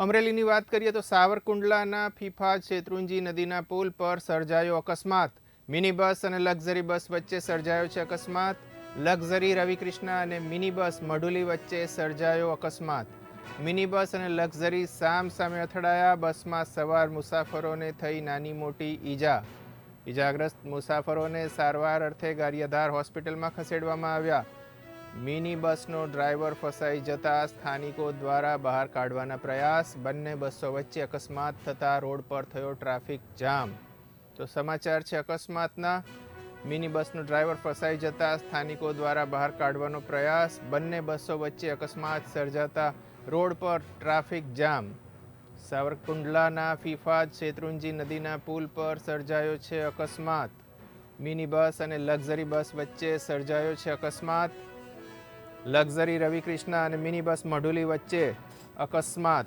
અમરેલીની વાત કરીએ તો સાવરકુંડલાના ફીફા શેત્રુંજી નદીના પુલ પર સર્જાયો અકસ્માત. મિની બસ અને લક્ઝરી બસ વચ્ચે સર્જાયો છે અકસ્માત. લક્ઝરી રવિકૃષ્ણા અને મિની બસ મઢુલી વચ્ચે સર્જાયો અકસ્માત. મિની બસ અને લક્ઝરી સામ સામે અથડાયા. બસમાં સવાર મુસાફરોને થઈ નાની મોટી ઈજા. ઈજાગ્રસ્ત મુસાફરોને સારવાર અર્થે ગારિયાધાર હોસ્પિટલમાં ખસેડવામાં આવ્યા. મિની બસનો ડ્રાઈવર ફસાઈ જતા સ્થાનિકો દ્વારા બહાર કાઢવાના પ્રયાસ. બંને બસો વચ્ચે અકસ્માત થતા રોડ પર થયો ટ્રાફિક જામ. તો સમાચાર છે અકસ્માતના. મિની બસનો ડ્રાઈવર ફસાઈ જતા સ્થાનિકો દ્વારા બહાર કાઢવાનો પ્રયાસ. બંને બસો વચ્ચે અકસ્માત સર્જાતા રોડ પર ટ્રાફિક જામ. સાવરકુંડલાના ફીફાદ શેત્રુંજી નદીના પુલ પર સર્જાયો છે અકસ્માત. મિની બસ અને લક્ઝરી બસ વચ્ચે સર્જાયો છે અકસ્માત. લક્ઝરી રવિકૃષ્ણ અને મિની બસ મઢુલી વચ્ચે અકસ્માત.